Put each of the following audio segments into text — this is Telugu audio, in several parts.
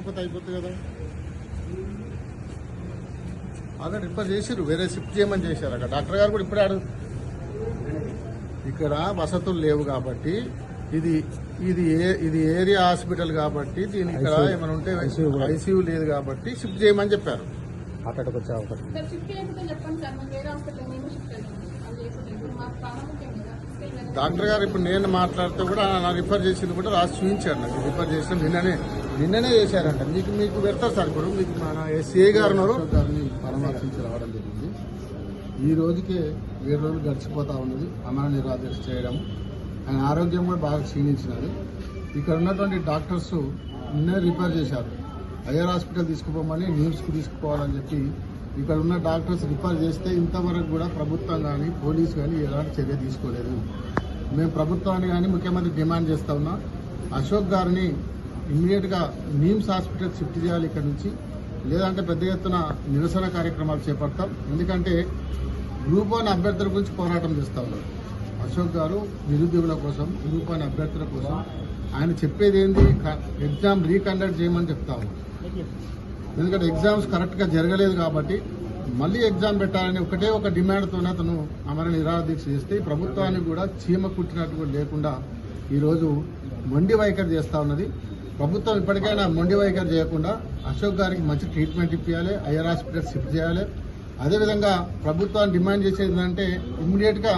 తీసుకుపోతే అయిపోతుంది కదా? ఆల్రెడీ రిఫర్ చేసిర్రు వేరే షిఫ్ట్ చేయమని చేశారు అక్కడ. డాక్టర్ గారు కూడా ఇప్పుడే అడుగు ఇక్కడ వసతులు లేవు కాబట్టి ఇది ఇది ఏ ఇది ఏరియా హాస్పిటల్ కాబట్టి దీని ఇక్కడ. ఏమైనా ఉంటే. ఐసీయూ లేదు కాబట్టి షిఫ్ట్ చేయమని చెప్పారు. అటాక్ వచ్చే అవకాశం డాక్టర్ గారు ఇప్పుడు నేను మాట్లాడితే కూడా నా రిఫర్ చేసింది కూడా రాసి చూపించాడు నాకు. రిఫర్ చేసిన నిన్ననే నిన్ననే చేశారంట. మీకు మీకు పెడతారు సార్ ఇప్పుడు. మీకు మన ఎస్ఏ గారు గారిని పరామర్శించి రావడం జరిగింది. ఈ రోజుకే ఏడు రోజులు గడిచిపోతా ఉన్నది. అమర నిరాదీక్ష చేయడం. ఆయన ఆరోగ్యం కూడా బాగా క్షీణించినది ఇక్కడ ఉన్నటువంటి డాక్టర్స్ నిన్నే రిపేర్ చేశారు. ఐఆర్ హాస్పిటల్ తీసుకుపోమని నిమ్స్కి తీసుకుపోవాలని చెప్పి ఇక్కడ ఉన్న డాక్టర్స్ రిఫర్ చేస్తే ఇంతవరకు కూడా ప్రభుత్వం కానీ పోలీస్ కానీ ఎలాంటి చర్య తీసుకోలేదు. మేము ప్రభుత్వాన్ని కానీ ముఖ్యమంత్రి డిమాండ్ చేస్తా ఉన్నాం. అశోక్ గారిని ఇమ్మీడియట్గా నీమ్స్ హాస్పిటల్ షిఫ్ట్ చేయాలి ఇక్కడ నుంచి. లేదంటే పెద్ద ఎత్తున నిరసన కార్యక్రమాలు చేపడతాం. ఎందుకంటే గ్రూప్ వన్ అభ్యర్థుల గురించి పోరాటం చేస్తా ఉన్నారు. అశోక్ గారు నిరుద్యోగుల కోసం గ్రూప్ వన్ అభ్యర్థుల కోసం ఆయన చెప్పేది ఏంది? ఎగ్జామ్ రీకండక్ట్ చేయమని చెప్తా ఉన్నారు. ఎందుకంటే ఎగ్జామ్స్ కరెక్ట్గా జరగలేదు కాబట్టి మళ్ళీ ఎగ్జామ్ పెట్టాలని ఒకటే ఒక డిమాండ్తోనే అతను అమర నిరాదీక్ష చేస్తే ప్రభుత్వానికి కూడా చీమ కుట్టినట్టు కూడా లేకుండా ఈరోజు మొండి వైఖరి చేస్తా ఉన్నది. ప్రభుత్వం ఇప్పటికైనా మొండి వైఖరి చేయకుండా అశోక్ గారికి మంచి ట్రీట్మెంట్ ఇప్పించాలి ఐఆర్ హాస్పిటల్ షిఫ్ట్ చేయాలి. అదేవిధంగా ప్రభుత్వాన్ని డిమాండ్ చేసేది ఏంటంటే ఇమ్మీడియట్గా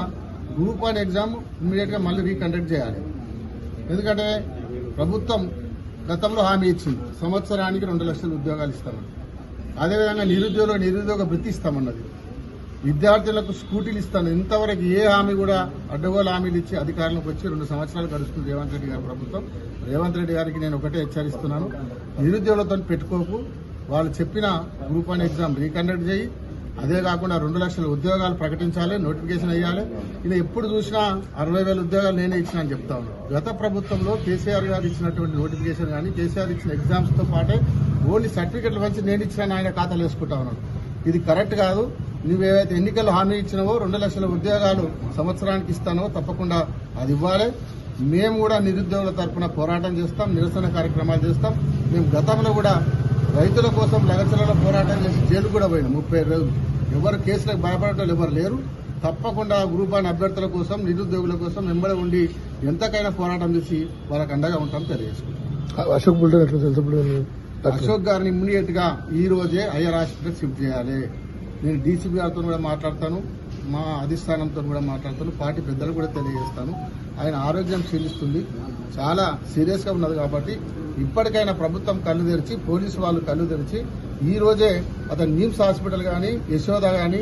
గ్రూప్ వన్ ఎగ్జామ్ ఇమ్మీడియట్గా మళ్ళీ రీకండక్ట్ చేయాలి. ఎందుకంటే ప్రభుత్వం గతంలో హామీ ఇచ్చింది సంవత్సరానికి రెండు లక్షల ఉద్యోగాలు ఇస్తామని. అదేవిధంగా నిరుద్యోగ నిరుద్యోగ వృత్తి ఇస్తామన్నది. విద్యార్థులకు స్కూటీలు ఇస్తాను. ఇంతవరకు ఏ హామీ కూడా అడ్డగోలు హామీలు ఇచ్చి అధికారంలోకి వచ్చి రెండు సంవత్సరాలు గడుస్తుంది రేవంత్ రెడ్డి గారి ప్రభుత్వం. రేవంత్ రెడ్డి గారికి నేను ఒకటే హెచ్చరిస్తున్నాను. నిరుద్యోగులతో పెట్టుకోకు. వాళ్ళు చెప్పిన గ్రూప్ వన్ ఎగ్జామ్ రీకండక్ట్ చేయి. అదే కాకుండా రెండు లక్షల ఉద్యోగాలు ప్రకటించాలి నోటిఫికేషన్ వేయాలి. ఇది ఎప్పుడు చూసినా అరవై వేల ఉద్యోగాలు నేనే ఇచ్చిన అని చెప్తా గత ప్రభుత్వంలో కేసీఆర్ గారు ఇచ్చినటువంటి నోటిఫికేషన్ కానీ కేసీఆర్ ఇచ్చిన ఎగ్జామ్స్తో పాటే ఓన్లీ సర్టిఫికెట్లు పంచి నేను ఇచ్చిన ఆయన ఖాతాలు వేసుకుంటా ఉన్నాను ఇది కరెక్ట్ కాదు. నువ్వేవైతే ఎన్నికల్లో హామీ ఇచ్చినావో రెండు లక్షల ఉద్యోగాలు సంవత్సరానికి ఇస్తానో తప్పకుండా అది ఇవ్వాలి. మేము కూడా నిరుద్యోగుల తరఫున పోరాటం చేస్తాం నిరసన కార్యక్రమాలు చేస్తాం. మేము గతంలో కూడా రైతుల కోసం లగచలలో పోరాటం చేసి జైలు కూడా పోయినాం ముప్పై రోజులు. ఎవరు కేసులకు భయపడటం ఎవరు లేరు. తప్పకుండా గ్రూప్ వన్ అభ్యర్థుల కోసం నిరుద్యోగుల కోసం వెంబడి ఉండి ఎంతకైనా పోరాటం చేసి వాళ్ళకి అండగా ఉంటాం తెలియజేసుకుంటాం అశోక్ గారిని ఇమ్మీడియట్గా ఈ రోజే ఐఆర్ హాస్పిటల్ షిఫ్ట్ చేయాలి. నేను డీసీపీ గారితో కూడా మాట్లాడతాను. మా అధిష్టానంతో కూడా మాట్లాడతాను. పార్టీ పెద్దలు కూడా తెలియజేస్తాను. ఆయన ఆరోగ్యం క్షీణిస్తుంది. చాలా సీరియస్గా ఉన్నది కాబట్టి ఇప్పటికైనా ప్రభుత్వం కళ్ళు తెరిచి పోలీసు వాళ్ళు కళ్ళు తెరిచి ఈ రోజే అతను నిమ్స్ హాస్పిటల్ కానీ యశోద కానీ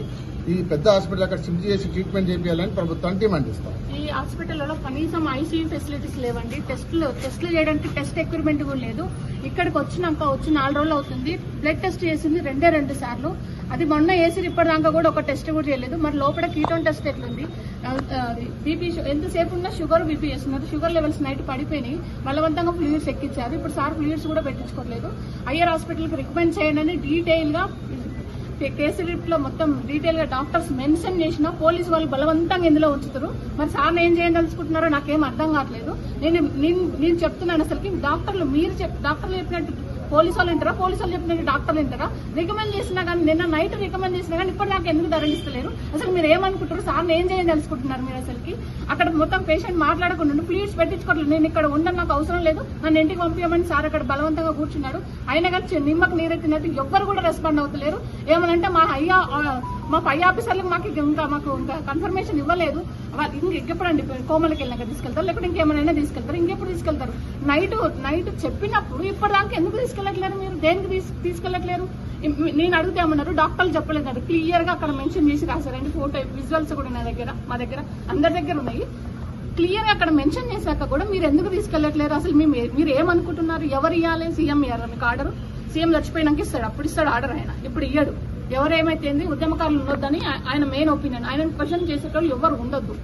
ఈ పెద్ద హాస్పిటల్ అక్కడ షిఫ్ట్ చేసి ట్రీట్మెంట్ చేయాలని ప్రభుత్వాన్ని డిమాండ్ ఇస్తాం ఈ హాస్పిటల్లో కనీసం ఐసీయూ ఫెసిలిటీస్ లేవండి. టెస్టులు టెస్టులు చేయడానికి టెస్ట్ ఎక్విప్మెంట్ కూడా లేదు. ఇక్కడికి వచ్చినాక వచ్చి నాలుగు రోజులు అవుతుంది. బ్లడ్ టెస్ట్ చేసింది రెండే రెండు సార్లు. అది మొన్న వేసి ఇప్పటిదాకా కూడా ఒక టెస్ట్ కూడా చేయలేదు. మరి లోపల కీటోన్ టెస్ట్ ఎట్లుంది? బీపీ ఎంతసేపు ఉన్నా షుగర్ బీపీ చేస్తున్నారు. షుగర్ లెవెల్స్ నైట్ పడిపోయినాయి. బలవంతంగా ఫ్లూయిడ్స్ ఎక్కించారు. ఇప్పుడు సార్ ఫ్లూయిడ్స్ కూడా పెట్టించుకోలేదు. ఐఆర్ హాస్పిటల్కి రికమెండ్ చేయండి అని కేసు లో మొత్తం డీటెయిల్గా డాక్టర్స్ మెన్షన్ చేసిన పోలీసు వాళ్ళు బలవంతంగా ఇందులో ఉంచుతారు. మరి సార్ ఏం చేయదలుచుకుంటున్నారో నాకేం అర్థం కావట్లేదు. నేను నేను నేను చెప్తున్నాను అసలుకి డాక్టర్లు మీరు చెప్ డాక్టర్లు చెప్పినట్టు పోలీసు వాళ్ళు వింటారా? పోలీసు వాళ్ళు చెప్పిన డాక్టర్లు వింటారా? రికమెండ్ చేసినా కానీ నిన్న నైట్ రికమెండ్ చేసినా కానీ ఇప్పుడు నాకు ఎందుకు ధరణిస్తలేరు అసలు మీరు ఏమనుకుంటారు సార్ ఏం తెలుసుకుంటున్నారు మీరు అసలుకి? అక్కడ మొత్తం పేషెంట్ మాట్లాడకుండా ప్లీజ్ పెట్టించుకోవట్లేదు. నేను ఇక్కడ ఉండడం నాకు అవసరం లేదు. నన్ను ఇంటికి పంపించమని సార్ అక్కడ బలవంతంగా కూర్చున్నాడు అయినా కానీ చి- నిమ్మకు నీరెత్తినట్టు ఎవ్వరు కూడా రెస్పాండ్ అవుతలేరు. ఏమనంటే మా అయ్యా మా పై ఆఫీసర్లకు మాకు ఇంకా మాకు ఇంకా కన్ఫర్మేషన్ ఇవ్వలేదు. ఇంక ఇంకెప్పుడండి కోమలకి వెళ్ళినాక తీసుకెళ్తారు. లేకపోతే ఇంకేమైనా తీసుకెళ్తారు. ఇంకెప్పుడు తీసుకెళ్తారు? నైట్ నైట్ చెప్పినప్పుడు ఇప్పటిదాకా ఎందుకు తీసుకెళ్ళట్లేరు మీరు? దేనికి తీసుకెళ్ళట్లేరు? నేను అడిగితే ఏమన్నారు? డాక్టర్లు చెప్పలేదు క్లియర్గా అక్కడ మెన్షన్ చేసి రాశారండి. ఫోటో విజువల్స్ కూడా నా దగ్గర మా దగ్గర అందరి దగ్గర ఉన్నాయి. క్లియర్గా అక్కడ మెన్షన్ చేశాక కూడా మీరు ఎందుకు తీసుకెళ్ళట్లేరు? అసలు మీరు ఏమనుకుంటున్నారు? ఎవరు ఇవ్వాలి సీఎం ఇవ్వాలి మీకు ఆర్డర్? సీఎం చచ్చిపోయినాక ఇస్తాడు. అప్పుడు ఇస్తాడు ఆర్డర్ ఆయన. ఇప్పుడు ఇయ్యడు. ఎవరేమైతే ఉద్యమకారులు ఉండొద్దని ఆయన మెయిన్ ఒపీనియన్ ఆయన క్వశ్చన్ చేసేటోళ్ళు ఎవరు ఉండొద్దు.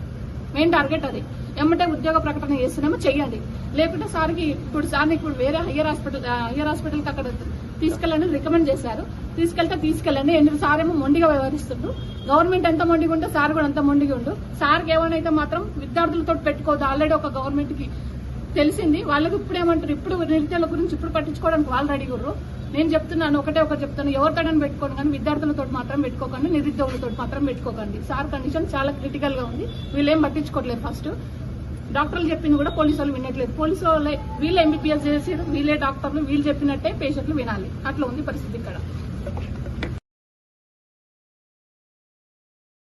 మెయిన్ టార్గెట్ అది. ఏమంటే ఉద్యోగ ప్రకటన చేస్తున్నామో చెయ్యండి. లేకుంటే సార్కి ఇప్పుడు సార్ని ఇప్పుడు వేరే హయ్యర్ హాస్పిటల్ హయ్యర్ హాస్పిటల్కి అక్కడ తీసుకెళ్ళండి రికమెండ్ చేశారు. తీసుకెళ్తే తీసుకెళ్ళండి. ఎందుకు సార్ ఏమో మొండిగా వ్యవహరిస్తుండ్రు. గవర్నమెంట్ ఎంత మొండిగా ఉంటే సార్ కూడా అంత మొండిగా ఉండు. సార్కి ఏమైనా మాత్రం విద్యార్థులతో పెట్టుకోవద్దు. ఆల్రెడీ ఒక గవర్నమెంట్కి తెలిసింది. వాళ్ళకి ఇప్పుడు ఏమంటారు? ఇప్పుడు నిరుద్యోగుల గురించి ఇప్పుడు పట్టించుకోవడానికి వాళ్ళు రెడీ నేను చెప్తున్నాను ఒకటే ఒకటి చెప్తాను. ఎవరితోనని పెట్టుకోండి కానీ విద్యార్థులతో మాత్రం పెట్టుకోకండి నిరుద్యోగులతో మాత్రం పెట్టుకోకండి. సార్ కండిషన్ చాలా క్రిటికల్గా ఉంది. వీళ్ళేం పట్టించుకోవట్లేదు ఫస్ట్ డాక్టర్లు చెప్పింది కూడా పోలీసు వాళ్ళు వినట్లేదు. పోలీసు వాళ్ళే వీళ్ళు ఎంబీబీఎస్ చేసి వీళ్ళే డాక్టర్లు వీళ్ళు చెప్పినట్టే పేషెంట్లు వినాలి. అట్లా ఉంది పరిస్థితి ఇక్కడ.